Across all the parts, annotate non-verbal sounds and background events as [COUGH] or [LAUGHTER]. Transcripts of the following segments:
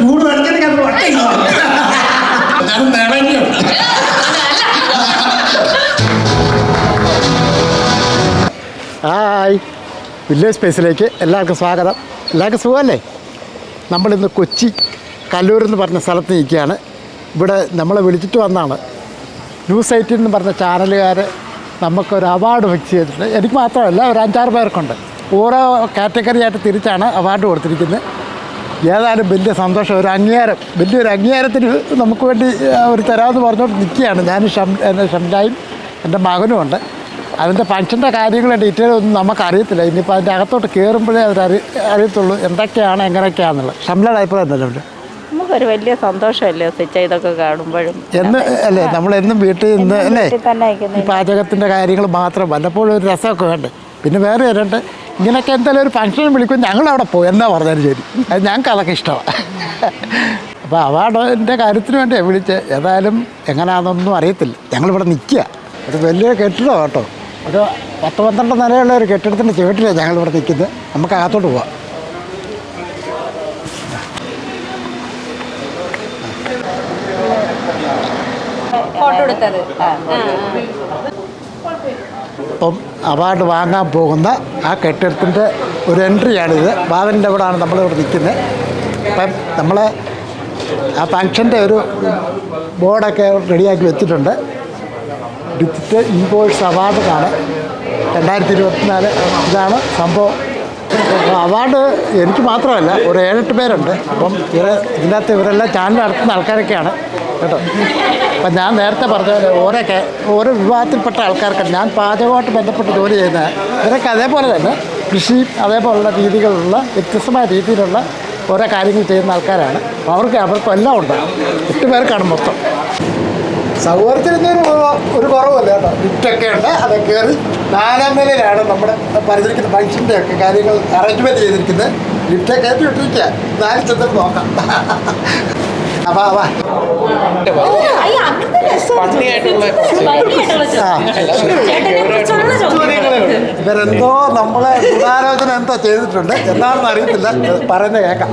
ചൂട് വട്ടയില്ല. ഞാൻ നിറഞ്ഞുണ്ട് hi. Village സ്പേസിലേക്ക് എല്ലാവർക്കും സ്വാഗതം. എല്ലാവർക്കും സുഖമല്ലേ? നമ്മളിന്ന് കൊച്ചി കല്ലൂർ എന്ന് പറഞ്ഞ സ്ഥലത്ത് നിൽക്കുകയാണ്. ഇവിടെ നമ്മളെ വിളിച്ചിട്ട് വന്നാണ്. ന്യൂസ് എയ്റ്റീൻ എന്ന് പറഞ്ഞ ചാനലുകാർ നമുക്കൊരു അവാർഡ് ഫിക്സ് ചെയ്തിട്ടുണ്ട്. എനിക്ക് മാത്രമല്ല ഒരു അഞ്ചാറ് പേർക്കുണ്ട്. ഓരോ കാറ്റഗറി ആയിട്ട് തിരിച്ചാണ് അവാർഡ് കൊടുത്തിരിക്കുന്നത്. ഏതായാലും വലിയ സന്തോഷം ഒരു അംഗീകാരം വലിയൊരു അംഗീകാരത്തിന് നമുക്ക് വേണ്ടി അവർ ഒരു തരാമെന്ന് പറഞ്ഞുകൊണ്ട് നിൽക്കുകയാണ്. ഞാൻ ഷം എന്റെ ഷംലായും എന്റെ മകനും ഉണ്ട്. അതിന്റെ ഫംഗ്ഷന്റെ കാര്യങ്ങളും ഡീറ്റെയിൽ ഒന്നും നമുക്കറിയത്തില്ല. ഇനിയിപ്പോൾ അതിന്റെ അകത്തോട്ട് കയറുമ്പോഴേ അറി അറിയത്തുള്ളൂ എന്തൊക്കെയാണ് എങ്ങനെയൊക്കെയാണെന്നുള്ളത്. ഷംലയുടെ അഭിപ്രായം തന്നെ നമുക്കൊരു വലിയ സന്തോഷമല്ലേ സ്വിച്ച് ഇതൊക്കെ കാണുമ്പോഴും? എന്ന് അല്ലേ? നമ്മളെന്നും വീട്ടിൽ നിന്ന് അല്ലേ? പാചകത്തിന്റെ കാര്യങ്ങൾ മാത്രം വല്ലപ്പോഴും ഒരു രസമൊക്കെ വേണ്ടേ? പിന്നെ വേറെ വരണ്ട്. ഇങ്ങനെയൊക്കെ എന്തായാലും ഒരു ഫംഗ്ഷൻ വിളിക്കും. ഞങ്ങൾ അവിടെ പോകും എന്നാ പറഞ്ഞാലും ശരി? അത് ഞങ്ങൾക്ക് അതൊക്കെ ഇഷ്ടമാണ് അപ്പോൾ അവാർഡിന്റെ കാര്യത്തിന് വേണ്ടിയാണ് വിളിച്ച് ഏതായാലും എങ്ങനെയാണെന്നൊന്നും അറിയത്തില്ല. ഞങ്ങളിവിടെ നിൽക്കുക ഒരു വലിയ കെട്ടിടം കേട്ടോ. ഒരു പത്ത് പന്ത്രണ്ട് നിലയുള്ള ഒരു കെട്ടിടത്തിന്റെ ചുവട്ടിലാണ് ഞങ്ങളിവിടെ നിൽക്കുന്നത് നമുക്ക് അകത്തോട്ട് പോവാം. ഫോട്ടോ എടുത്തത്. ഇപ്പം അവാർഡ് വാങ്ങാൻ പോകുന്ന ആ കെട്ടിടത്തിന്റെ ഒരു എൻട്രിയാണിത്. വാതിലിന്റെ അവിടെയാണ് നമ്മളിവിടെ നിൽക്കുന്നത്. അപ്പം നമ്മൾ ആ ഫങ്ഷന്റെ ഒരു ബോർഡൊക്കെ റെഡിയാക്കി വെച്ചിട്ടുണ്ട്. ഡിജിറ്റൽ ഇമ്പോഴ്സ് അവാർഡ് ആണ് രണ്ടായിരത്തി ഇരുപത്തിനാല് ഇതാണ് സംഭവം. അവാർഡ് എനിക്ക് മാത്രമല്ല ഒരു ഏഴെട്ട് പേരുണ്ട്. അപ്പം ഇവർ ഇതിനകത്ത് ഇവരെല്ലാം ചാനൽ നടത്തുന്ന ആൾക്കാരൊക്കെയാണ്. കേട്ടോ. അപ്പം ഞാൻ നേരത്തെ പറഞ്ഞ പോലെ ഓരോ ഓരോ വിഭാഗത്തിൽപ്പെട്ട ആൾക്കാർക്ക് ഞാൻ പാചകമായിട്ട് ബന്ധപ്പെട്ട് ജോലി ചെയ്യുന്ന ഇവരൊക്കെ അതേപോലെ തന്നെ കൃഷി അതേപോലുള്ള രീതികളുള്ള വ്യത്യസ്തമായ രീതിയിലുള്ള ഓരോ കാര്യങ്ങൾ ചെയ്യുന്ന ആൾക്കാരാണ്. അവർക്ക് അവർക്കും എല്ലാം ഉണ്ട്. എട്ട് പേർക്കാണ് മൊത്തം. സൗകര്യത്തിനൊരു ഒരു കുറവല്ല കേട്ടോ. ലിഫ്റ്റൊക്കെ ഉണ്ട്. അതൊക്കെ കയറി നാലാം നിലയിലാണ് നമ്മുടെ പരിചരിക്കുന്ന ഫംഗ്ഷന്റെ ഒക്കെ കാര്യങ്ങൾ അറേഞ്ച്മെന്റ് ചെയ്തിരിക്കുന്നത്. വിറ്റൊക്കെ കയറ്റി വിട്ടിരിക്കുക. നാല് ചെന്നിട്ട് നോക്കാം. ഇവരെന്തോ നമ്മളെ ഗുണാലോചന എന്തോ ചെയ്തിട്ടുണ്ട്. എന്താണെന്ന് അറിയത്തില്ല. പറയുന്നത് കേൾക്കാം.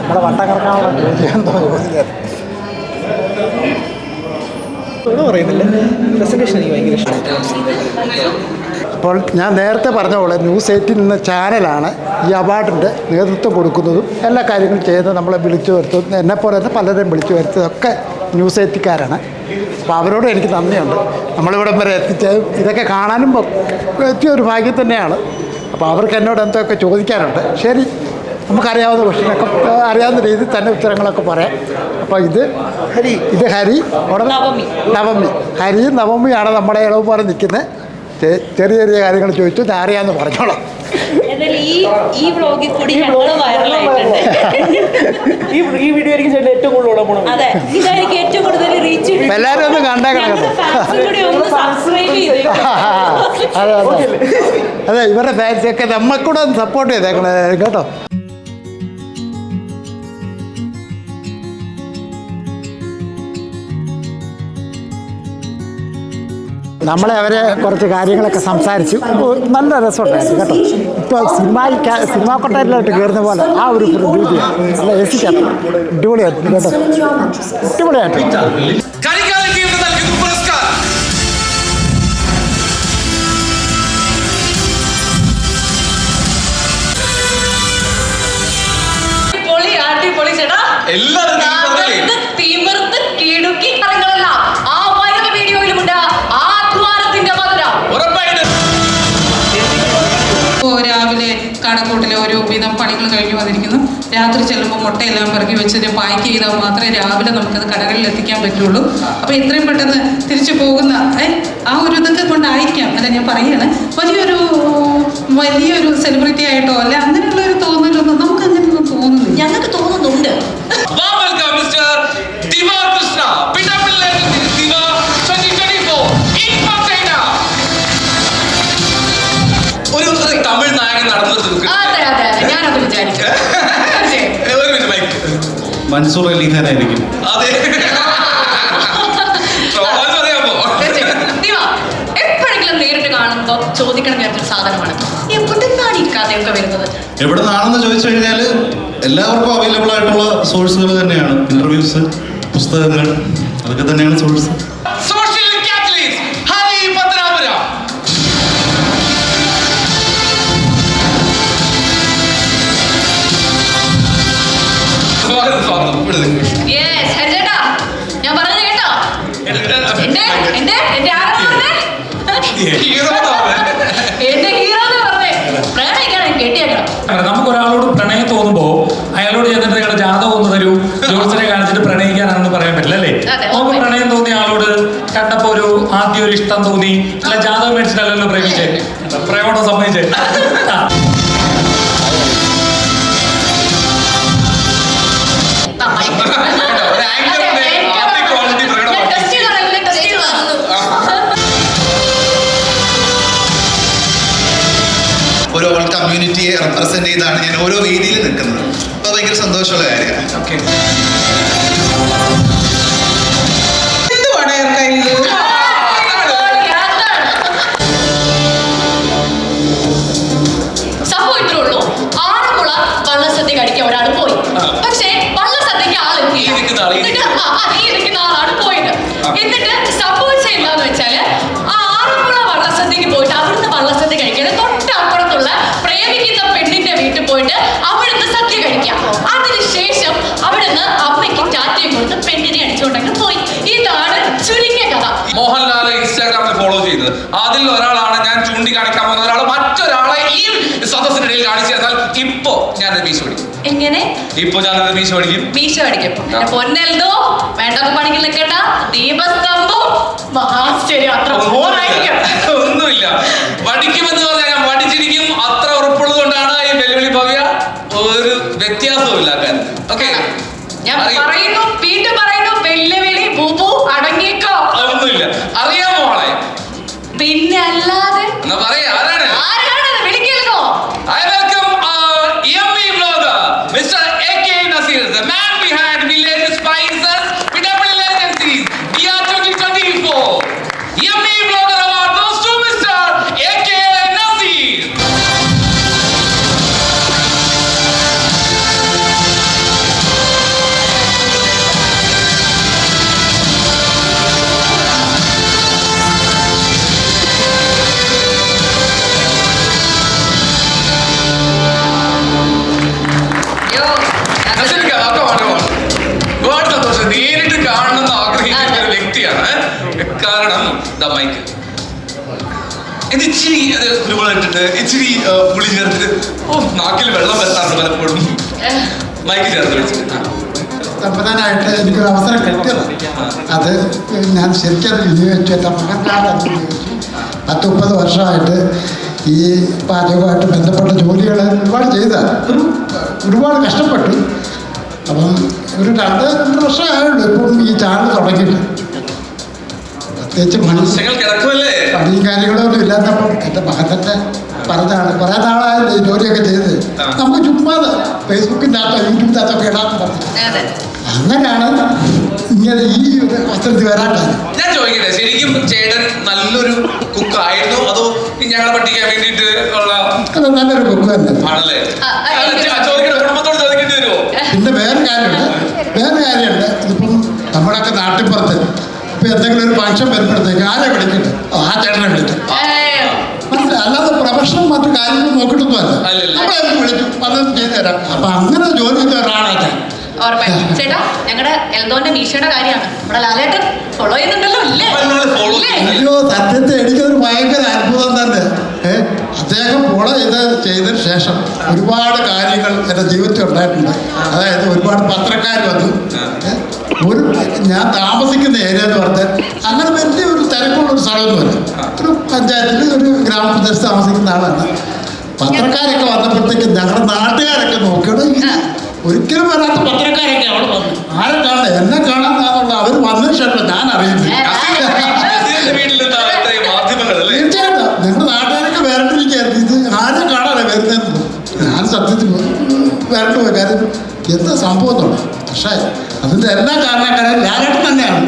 നമ്മളെ വട്ട കറക്കാനുള്ള ജോലി എന്തോ ചോദിച്ചത് പറയുന്നില്ല. പ്രസന്റേഷൻ എനിക്ക് ഭയങ്കര ഇഷ്ടമായി അപ്പോൾ ഞാൻ നേരത്തെ പറഞ്ഞ പോലെ ന്യൂസ് എയ്റ്റിൽ നിന്ന ചാനലാണ് ഈ അവാർഡിന്റെ നേതൃത്വം കൊടുക്കുന്നതും എല്ലാ കാര്യങ്ങളും ചെയ്യുന്നത് നമ്മളെ വിളിച്ചു വരുത്തും എന്നെപ്പോലെ തന്നെ പലരെയും വിളിച്ചു വരുത്തതൊക്കെ ന്യൂസ് എയ്റ്റിക്കാരാണ്. അപ്പോൾ അവരോട് എനിക്ക് നന്ദിയുണ്ട്. നമ്മളിവിടം വരെ എത്തിച്ച ഇതൊക്കെ കാണാനും എത്തിയ ഒരു ഭാഗ്യം തന്നെയാണ്. അപ്പോൾ അവർക്ക് എന്നോട് എന്തൊക്കെ ചോദിക്കാനുണ്ട്. ശരി നമുക്കറിയാവുന്ന ക്വസ്റ്റ്യനൊക്കെ അറിയാവുന്ന രീതിയിൽ തന്നെ ഉത്തരങ്ങളൊക്കെ പറയാം. അപ്പോൾ ഇത് ഹരി. ഇത് ഹരി. ഉടനെ നവമി. നവമി. ഹരിയും നവമിയാണ് നമ്മുടെ ഇളവ് പോലെ നിൽക്കുന്നത്. ചെറിയ ചെറിയ കാര്യങ്ങൾ ചോദിച്ചു ഞാൻ അറിയാമെന്ന് പറഞ്ഞോളാം. ഈ വ്ളോഗിൽ കൂടി ഞങ്ങൾ വൈറലായിട്ടുണ്ട് ഈ ഈ വീഡിയോ ആയിരിക്കും ചേട്ടൻ ഏറ്റവും കൂടുതൽ ഓടാൻ അതെ ഇതായിരിക്കും ഏറ്റവും കൂടുതൽ റീച്ച് എല്ലാവരും ഒന്ന് കണ്ടേക്കണം കൂടി ഒന്ന് സബ്സ്ക്രൈബ് ചെയ്തേക്കും അതെ അതെ. അതെ ഇവരുടെ ഫാൻസൊക്കെ നമ്മൾക്കൂടെ ഒന്ന് സപ്പോർട്ട് ചെയ്തേക്കണേ കേട്ടോ? നമ്മളെ അവരെ കുറച്ച് കാര്യങ്ങളൊക്കെ സംസാരിച്ചു. നല്ല രസമുണ്ടായിരുന്നു കേട്ടോ. ഇപ്പോൾ സിനിമ സിനിമാ കൊട്ടാരിലോട്ട് കയറുന്ന പോലെ ആ ഒരു പ്രതീതിയാണ് നല്ല എസിക്കാത്ത അടിപൊളിയായിരുന്നു കേട്ടോ. അടിപൊളിയായിട്ട്. പണികൾ കഴിഞ്ഞു വന്നിരിക്കുന്നു. രാത്രി ചെല്ലുമ്പോൾ മുട്ടയെല്ലാം പെറുക്കി വെച്ച് പാക്ക് ചെയ്താൽ മാത്രമേ രാവിലെ നമുക്കത് കടകളിൽ എത്തിക്കാൻ പറ്റുള്ളൂ. അപ്പോൾ എത്രയും പെട്ടെന്ന് തിരിച്ചു പോകുന്ന ആ ഒരു ഇതൊക്കെ കൊണ്ടായിരിക്കാം അല്ല ഞാൻ പറയുകയാണ്. വലിയൊരു വലിയൊരു സെലിബ്രിറ്റി ആയിട്ടോ അല്ല അങ്ങനെയുള്ള ഒരു തോന്നലൊന്നും നമുക്ക് അങ്ങനെയൊന്നും തോന്നുന്നു ഞങ്ങൾക്ക് തോന്നുന്നുണ്ട്. വെൽക്കം മിസ്റ്റർ ദിവ കൃഷ്ണ പിന്നപ്പിള്ളേ ദിവ 2024 ഇൻ പത്തൈന ഒരു തമിഴ് നായകൻ നടന്നു അതെ അതെ അതെ ഞാനത് വിചാരിച്ചു തീർച്ചയായും. ഒരു മിനിറ്റ് മൈക്ക് മൻസൂർ അലി അതെ. വരുന്നത്? എവിടെ നിന്നാണെന്ന് ചോദിച്ചു കഴിഞ്ഞാൽ എല്ലാവർക്കും അവൈലബിൾ ആയിട്ടുള്ള സോഴ്സുകൾ തന്നെയാണ്. ഇന്റർവ്യൂസ് പുസ്തകങ്ങൾ അതൊക്കെ തന്നെയാണ് സോഴ്സ് നമുക്ക് ഒരാളോട് പ്രണയം തോന്നുമ്പോ അയാളോട് ചെന്നിട്ട് നിങ്ങളുടെ ജാതകം ഒന്ന് തരൂ. ജോത്സനെ കാണിച്ചിട്ട് പ്രണയിക്കാനാണെന്ന് പറയാൻ പറ്റില്ല അല്ലേ? നമുക്ക്. പ്രണയം തോന്നിയ ആളോട് കണ്ടപ്പോ ഒരു ആദ്യം ഒരു ഇഷ്ടം തോന്നി. അല്ല ജാതകം മേടിച്ചിട്ടല്ലല്ലോ പ്രേമിച്ചേ? പ്രേമോട്ടം സമ്മതിച്ചേ? [LAUGHS] റെപ്രസെന്റ് ചെയ്താണ് ഞാൻ ഓരോ വേദിയിൽ നിൽക്കുന്നത്. അപ്പൊ ഭയങ്കര സന്തോഷമുള്ള കാര്യമാണ്. സംഭവം ഇത്രേ ഉള്ളൂ. ആറന്മുള വള്ളസദ്യ കഴിക്കാൻ ഒരാൾ ഞാൻ മീശ പഠിക്കും എങ്ങനെ? ഇപ്പൊ ഞാനത് മീശ പഠിക്കും മീശ അടിക്കും പിന്നെ പൊന്നെൽതോ വേണ്ടൊക്കെ പണിക്ക് നിൽക്കട്ട ദീപസ്തംഭം. മഹാശ്ചര്യം. അത്ര ബോറായിരിക്കും. [LAUGHS] ഒന്നുമില്ല. പഠിക്കുമെന്ന് പറഞ്ഞാൽ ഞാൻ പഠിച്ചിരിക്കും. അത്ര ഉറപ്പുള്ളത് കൊണ്ടാണ് ഈ വെല്ലുവിളി ഭവ്യ. ഒരു വ്യത്യാസവും ഇല്ല കാര്യത്തിൽ ഓക്കെ ഞാൻ പറയുന്നു വീണ്ടും പറയുന്നു വെല്ലുവിളി ബുബു അടങ്ങിക്കോ. ഒന്നുമില്ല. അറിയാമോ ആളെ പിന്നെ അല്ലാതെ എന്നാ പറയാ ആരാണ്? ആരാണ് ഒരുപാട് സന്തോഷം. നേരിട്ട് കാണണമെന്ന് ആഗ്രഹിക്കുന്ന ഒരു വ്യക്തിയാണ്. കാരണം ദ മൈക്ക്. ഇത് ഇച്ചിരി അത് കുരുമുളകിട്ടിട്ട് ഇച്ചിരി പുളി ചേർത്തിട്ട്. ഓ നാക്കിൽ വെള്ളം വരാറുണ്ട് പലപ്പോഴും. മൈക്ക് ചേർത്ത് വെച്ചിട്ട്. തമ്പുരാനായിട്ട് എനിക്കൊരു അവസരം കിട്ടിയതാണ് അത് ഞാൻ ശരിക്കും അത് വിനിയോഗിച്ചു. എന്റെ അത് വിനിയോഗിച്ചു. പത്ത് മുപ്പത് വർഷമായിട്ട് ഈ പാചകമായിട്ട് ബന്ധപ്പെട്ട ജോലികൾ ഒരുപാട് ചെയ്ത. ഒരു ഒരുപാട് കഷ്ടപ്പെട്ടു. അപ്പം ഒരു രണ്ട് രണ്ട് വർഷമായുള്ളൂ. ഇപ്പം ഈ ചാനൽ തുടങ്ങിയിട്ട്. പ്രത്യേകിച്ച് മണി പണിയും കാര്യങ്ങളൊന്നും ഇല്ലാത്തപ്പോൾ എന്റെ മകൻ തന്നെ പറഞ്ഞാണ് കുറേ നാളായല്ലോ ഈ ജോലിയൊക്കെ ചെയ്ത്. നമുക്ക് ചുമ്മാതെ ഫേസ്ബുക്കിന്റെ അകത്തോ യൂട്യൂബിന്റെ അകത്തോ ഇടാമെന്ന് പറഞ്ഞു. അതെ അങ്ങനെയാണ് ഇങ്ങനെ ഈ ഒരു വസ്ത്രത്തിൽ വരാൻ ഞാൻ ചോദിക്കട്ടെ ശരിക്കും ചേട്ടൻ നല്ലൊരു കുക്ക് ആയിരുന്നു അതോ ഞങ്ങളെ പഠിക്കാൻ വേണ്ടിയിട്ട് ഉള്ള നല്ലൊരു കുക്ക് തന്നെ. ആണല്ലേ ആ, ആ, ആ, എനിക്ക് ചോ- ചോദിക്കട്ടെ കുടുംബത്തോട് ചോദിക്കേണ്ടി വരുമോ പിന്നെ വേറെ കാര്യമുണ്ട്. വേറെ കാര്യമുണ്ട്. ഇതിപ്പം നമ്മുടെയൊക്കെ നാട്ടിപ്പുറത്ത് ഇപ്പം എന്തെങ്കിലും ഒരു ഫംഗ്ഷൻ വരുമ്പോഴത്തേക്ക് ആരെ വിളിക്കട്ടെ ആ ചേട്ടനെ വിളിക്കും അല്ലാതെ പ്രൊഫഷണൽ മറ്റു കാര്യങ്ങൾ നോക്കിട്ടൊന്നും അല്ല അല്ലല്ല. നമ്മളെ വിളിക്കും. അത് ചെയ്തു തരാം. അപ്പം അങ്ങനെ ജോലി ചെയ്ത ഒരാളാണ് ഞാൻ. ചേട്ടാ ഞങ്ങളുടെ എൽദോന്റെ മീശയുടെ കാര്യമാണ്. നമ്മുടെ ലാലേട്ടൻ ഫോളോ ചെയ്യുന്നുണ്ടല്ലോ ഇല്ലേ? അയ്യോ സത്യത്തെ എനിക്കൊരു ഭയങ്കര അത്ഭുതം തന്നെ. ഏ? അദ്ദേഹം കൂടെ ചെയ്ത് ചെയ്തതിന് ശേഷം ഒരുപാട് കാര്യങ്ങൾ എന്റെ ജീവിതത്തിൽ ഉണ്ടായിട്ടുണ്ട്. അതായത് ഒരുപാട് പത്രക്കാർ വന്നു. ഒരു ഞാൻ താമസിക്കുന്ന ഏരിയ എന്ന് പറഞ്ഞാൽ അങ്ങനെ വലിയ ഒരു തിരക്കുള്ള ഒരു സ്ഥലമൊന്നുമല്ല ഒരു പഞ്ചായത്തിൽ ഒരു ഗ്രാമപ്രദേശത്ത് താമസിക്കുന്ന ആളാണ് പത്രക്കാരൊക്കെ വന്നപ്പോഴത്തേക്ക് ഞങ്ങളുടെ നാട്ടുകാരൊക്കെ നോക്കിയത് ഒരിക്കലും വരാത്ത പത്രക്കാരൊക്കെ അവിടെ വന്നു. ആരെ കാണാൻ എന്നെ കാണാൻ അവർ വന്നതിന് ശേഷം ഞാൻ അറിയുന്നത് നസീറിന്റെ വീട്ടിൽ നിന്നാണ് ഇത്രയും മാധ്യമങ്ങൾ അല്ലേ തീർച്ചയായിട്ടും ഞങ്ങളുടെ നാട്ടുകാരൊക്കെ വരണ്ടിരിക്കുകയായിരുന്നു ഇത് ആരെ കാണാനേ വരുന്നതെന്ന് ഞാൻ സത്യത്തിൽ പോയി കാര്യം. എന്താ സംഭവം എന്നുള്ളത് പക്ഷേ അതിന്റെ എല്ലാ കാരണക്കാരും ലാലേട്ടൻ തന്നെയാണ്.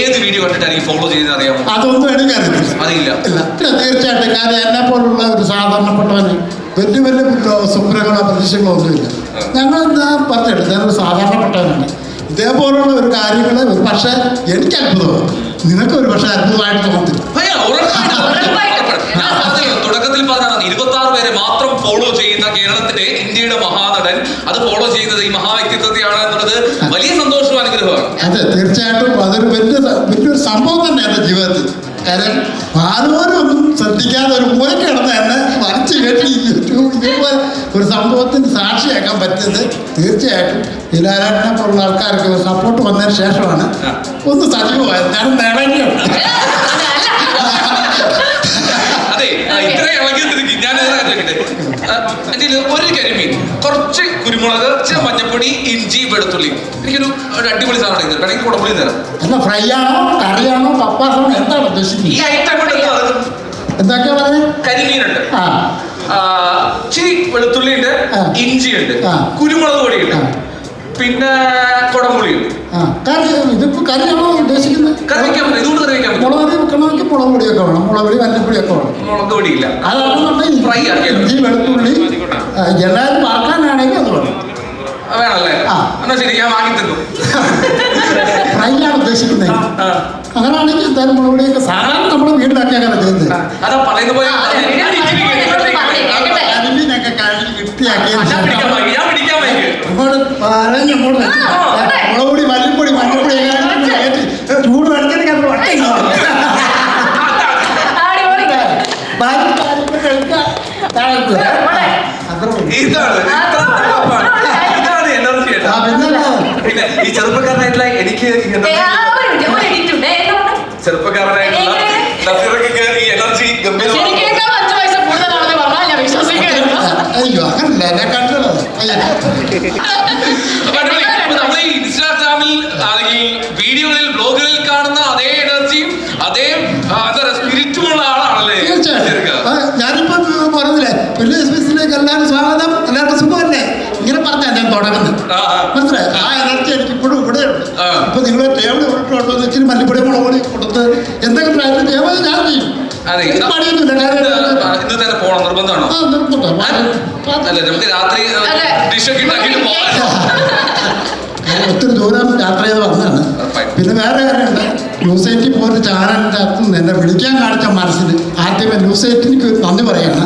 ഏത് വീഡിയോ ഫോളോ അറിയാമോ? അതൊന്നും എനിക്കറിയത്തില്ല അറിയില്ല. ഇല്ല തീർച്ചയായിട്ടും കാര്യം എന്നെ പോലുള്ള ഒരു സാധാരണപ്പെട്ടവന് വലിയ വലിയ സ്വപ്നങ്ങളോ പ്രതീക്ഷകളോ ഒന്നുമില്ല. ഞങ്ങൾ ഞാൻ പറഞ്ഞിട്ട് ഞാനൊരു സാധാരണപ്പെട്ടവനാണ്. ഇതേപോലുള്ള ഒരു കാര്യങ്ങൾ ഒരു പക്ഷേ എനിക്ക് അത്ഭുതമാണ്. നിനക്ക് ഒരു പക്ഷേ അത്ഭുതമായിട്ട് തോന്നുന്നില്ല. തുടക്കത്തിൽ പറഞ്ഞതാണ് ഇരുപത്തി ആറ് പേരെ മാത്രം ഫോളോ ചെയ്യുന്ന കേരളത്തിലെ ഇന്ത്യയുടെ മഹാനടൻ. അത് ഫോളോ ചെയ്യുന്നത് ഈ മഹാവ്യക്തിത്വത്തെയാണ് എന്നുള്ളത് വലിയ സന്തോഷവും അനുഗ്രഹമാണ് അതെ തീർച്ചയായിട്ടും അതൊരു വലിയ വലിയൊരു സംഭവം തന്നെ എന്റെ ജീവിതത്തിൽ ആരോരൊന്നും ശ്രദ്ധിക്കാതെ ഒരു മൂല കിടന്ന് എന്നെ വരച്ച് കെട്ടി ഒരു സംഭവത്തിന് സാക്ഷിയാക്കാൻ പറ്റിയത് തീർച്ചയായിട്ടും ഇലാരാട്ടിനെ പോലുള്ള ആൾക്കാർക്ക് സപ്പോർട്ട് വന്നതിന് ശേഷമാണ്. ഒന്ന് സജീവമായത് ഞാൻ നിറഞ്ഞു ഒരു കരിമീൻ കുറച്ച് കുരുമുളക് കുറച്ച് മഞ്ഞപ്പൊടി ഇഞ്ചി വെളുത്തുള്ളി എനിക്കൊരു ഒരു അടിപൊളി സാധനം ഇത് വേണമെങ്കിൽ കുടപ്പുളി തരാം ഫ്രൈ ആണോ കറിയാണോ പപ്പാസാണോ എന്താണ് ഈ ഉദ്ദേശിക്കുന്നത് ഐറ്റം കൊണ്ട് എന്താ പറയുക? എന്തൊക്കെയാ പറഞ്ഞത് കരിമീനുണ്ട് ആ ആ, ഇച്ചിരി വെളുത്തുള്ളി ഉണ്ട് ആ. ഇഞ്ചി ഉണ്ട് ആ. കുരുമുളക് പൊടിയുണ്ട് ആ. പിന്നെ കുടംപുളിയും കറി ഇതിപ്പോൾ കറിയാണോ ഉദ്ദേശിക്കുന്നത് കറി വയ്ക്കാൻ പറ്റും ഇതുകൊണ്ട് കറി വയ്ക്കാൻ പറ്റും മുളക് വെക്കണമെങ്കിൽ മുളക് പൊടിയൊക്കെ വേണം മുളക് പൊടി മഞ്ഞപ്പൊടിയൊക്കെ വേണം മുളക് പൊടിയില്ല അതാണെന്നുണ്ടെങ്കിൽ Fry ആക്കിയാലോ? ഇഞ്ചി വെളുത്തുള്ളി എല്ലാവരും അത് വേണം. എന്നാ ശരി ഞാൻ വാങ്ങി തന്നു ഫ്രൈ ആണ് ഉദ്ദേശിക്കുന്നത്. അങ്ങനെയാണെങ്കിൽ എന്തായാലും മുളക് പൊടിയൊക്കെ സാധാരണ നമ്മുടെ വീട്ടിലൊക്കെ അങ്ങനെ ചെയ്യുന്നത് അതാ പറയുന്ന പോലെ ആ, അതെ, ഞാൻ പറഞ്ഞ് അങ്ങോട്ട് വെച്ച് ആ, അതെ. മുളക് പൊടി മല്ലിപ്പൊടി മഞ്ഞപ്പൊടി ചൂട് വെള്ളത്തിലേക്ക് അത് വട്ടയുണ്ടാവും അടിപൊളി. ചെറുപ്പക്കാരനായിട്ടുള്ള കാര്യങ്ങൾ കഴിക്കാം. താഴത്ത്. അത്രേ ഉള്ളൂ. ഇതാണ് ഇതാണ് എനർജി ആ, പിന്നല്ല. പിന്നെ ഈ ചെറുപ്പക്കാരനായിട്ടുള്ള എനിക്ക് ഈ ഏ, ആ, energy- ഒരു മിനിറ്റ്, ഒരു edit ഉണ്ട്. എന്തുകൊണ്ട്? ചെറുപ്പക്കാരനായിട്ടുള്ള എങ്ങനെ? നസീറൊക്കെ ഈ എനർജി ഗംഭീരമാണ് ശരിക്കേക്കാൾ അഞ്ച് വയസ്സ് കൂടുതലാണെന്ന് പറഞ്ഞാൽ ഞാൻ വിശ്വസിക്കുന്നു അയ്യോ അങ്ങനല്ല എന്നെ കണ്ടല്ലോ അയ്യോ അപ്പൊ അടിപൊളി. അപ്പൊ നമ്മൾ ഈ ഇൻസ്റ്റാഗ്രാമിൽ അല്ലെങ്കിൽ വീഡിയോകളിൽ ബ്ലോഗുകളിൽ കാണുന്ന അതേ എനർജിയും അതേ ആ, എന്താ പറയുക സ്പിരിറ്റുമുള്ള ആളാണല്ലേ തീർച്ചയായിട്ടും നസീർക്ക്? ആ, ഞാനിപ്പോ പറഞ്ഞില്ലേ വലിയ സ്പേസിലേക്ക് എല്ലാവരും സ്വാഗതം എല്ലാവർക്കും സുഖമല്ലേ ഇങ്ങനെ പറഞ്ഞാ ഞാൻ തുടങ്ങുന്നത് ആ, ആ. മനസ്സിലായി ആ എനർജി എനിക്ക് ഇപ്പോഴും ഇവിടെ ഉണ്ട് ആ. ഇപ്പൊ നിങ്ങൾ ടേബിൾ കൊണ്ടുവന്ന് വെച്ചിട്ട് മല്ലിപ്പൊടി മുളക് പൊടി കൊടുത്ത് എന്തെങ്കിലും പ്രായത്തിൽ ചെയ്യാമോ ഞാൻ ചെയ്യും അതെ എനിക്ക് മടിയൊന്നുമില്ല ഇന്ന് തന്നെ പോണം നിർബന്ധമാണോ? അല്ല നമുക്ക് രാത്രി. ഡിഷൊക്കെ ഉണ്ടാക്കിയിട്ട് ഒത്തിരി ദൂരം യാത്ര ചെയ്ത് വന്നതാണ്. പിന്നെ വേറെ കാര്യമുണ്ട്. ന്യൂസ് എയ്റ്റി പോയിട്ട് ചാനലിന്റെ അകത്ത് നിന്ന് എന്നെ വിളിക്കാൻ കാണിച്ച മനസ്സിൽ ആദ്യമേ ന്യൂസ് എയ്റ്റിനിക്ക് നന്ദി പറയാണ്.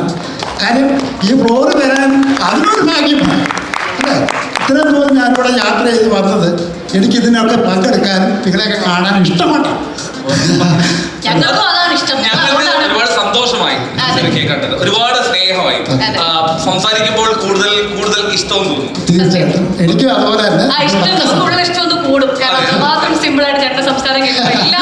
കാര്യം ഈ ഫ്ലോറ് വരാൻ അതിനൊരു ഭാഗ്യമാണ് അല്ലേ? ഇത്രയും ദൂരം ഞാനിവിടെ യാത്ര ചെയ്ത് വന്നത് എനിക്കിതിനൊക്കെ പങ്കെടുക്കാനും നിങ്ങളെയൊക്കെ കാണാനും ഇഷ്ടമാണ്. ഞങ്ങൾക്കും അതാണ് ഇഷ്ടം. ഒരുപാട് സന്തോഷമായി. കണ്ടത്. ഒരുപാട് സ്നേഹമായി. സംസാരിക്കുമ്പോൾ കൂടുതൽ കൂടുതൽ ഇഷ്ടവും തോന്നുന്നു തീർച്ചയായിട്ടും. എനിക്കും അതുപോലെ തന്നെ. ഇഷ്ടം. കൂടുതൽ ഇഷ്ടം കൂടും. കാരണം സിമ്പിൾ ആയിട്ട് ചേട്ടൻ സംസാരം കേൾക്കുമ്പോൾ [LAUGHS] എല്ലാവർക്കും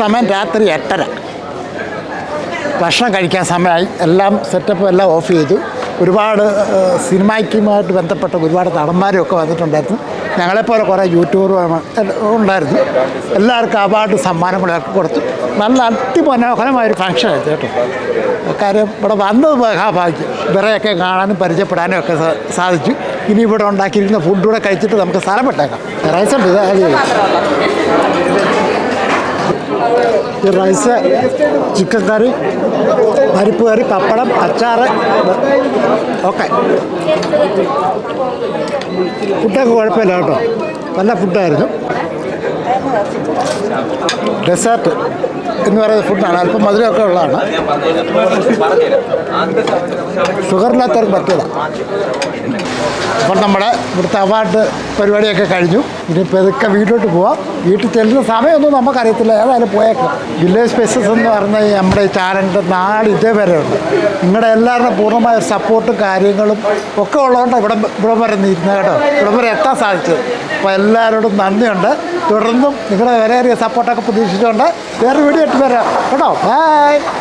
സമയം രാത്രി എട്ടര. ഭക്ഷണം കഴിക്കാൻ സമയമായി. എല്ലാം സെറ്റപ്പ് എല്ലാം ഓഫ് ചെയ്തു. ഒരുപാട് സിനിമയ്ക്കുമായിട്ട് ബന്ധപ്പെട്ട ഒരുപാട് നടന്മാരും ഒക്കെ വന്നിട്ടുണ്ടായിരുന്നു. ഞങ്ങളെപ്പോലെ കുറേ യൂട്യൂബർ ഉണ്ടായിരുന്നു. എല്ലാവർക്കും അവാർഡ് സമ്മാനങ്ങളൊക്കെ കൊടുത്തു. നല്ല അതിമനോഹരമായൊരു ഫംഗ്ഷൻ ആയിരുന്നു കേട്ടോ. കാര്യം ഇവിടെ വന്നത് മഹാഭാഗ്യം. ഇവരെയൊക്കെ കാണാനും പരിചയപ്പെടാനും ഒക്കെ സാധിച്ചു. ഇനി ഇവിടെ ഉണ്ടാക്കിയിരിക്കുന്ന കൂടെ കഴിച്ചിട്ട് നമുക്ക് സ്ഥലം വിട്ടേക്കാം. റൈസ് ഉണ്ട് ഇത് റൈസ് ചിക്കൻ കറി പരിപ്പ് കറി പപ്പടം അച്ചാറ് ഓക്കെ ഫുഡൊക്കെ കുഴപ്പമില്ല കേട്ടോ. നല്ല ഫുഡായിരുന്നു ഡെസേർട്ട് എന്ന് പറയുന്ന ഫുഡാണ്. അല്പം മധുരമൊക്കെ ഉള്ളതാണ്. ഷുഗറില്ലാത്തവർക്ക് പറ്റിയതാണ് അപ്പം നമ്മുടെ ഇവിടുത്തെ അവാർഡ് പരിപാടിയൊക്കെ കഴിഞ്ഞു. ഇനി പെതുക്കെ വീട്ടിലോട്ട് പോവാം. വീട്ടിൽ ചെല്ലുന്ന സമയമൊന്നും നമുക്കറിയത്തില്ല. ഏതായാലും പോയേക്കാം. വില്ലേജ് സ്പേസസ് എന്ന് പറഞ്ഞ നമ്മുടെ ഈ ചാനലിന്റെ നാട് ഇതേവരെ ഉണ്ട്. നിങ്ങളുടെ എല്ലാവരുടെ പൂർണമായ സപ്പോർട്ടും കാര്യങ്ങളും ഒക്കെ ഉള്ളതുകൊണ്ട് ഇവിടെ ഇവിടെ വരെ ഇരുന്നത് കേട്ടോ. ഇവിടെ വരെ എത്താൻ സാധിച്ചത്. അപ്പോൾ എല്ലാവരോടും നന്ദിയുണ്ട്. തുടർന്നും നിങ്ങളുടെ വിലയേറിയ സപ്പോർട്ടൊക്കെ പ്രതീക്ഷിച്ചുകൊണ്ട് വേറെ വീഡിയോ ഇട്ട് വരാം. കേട്ടോ? ബൈ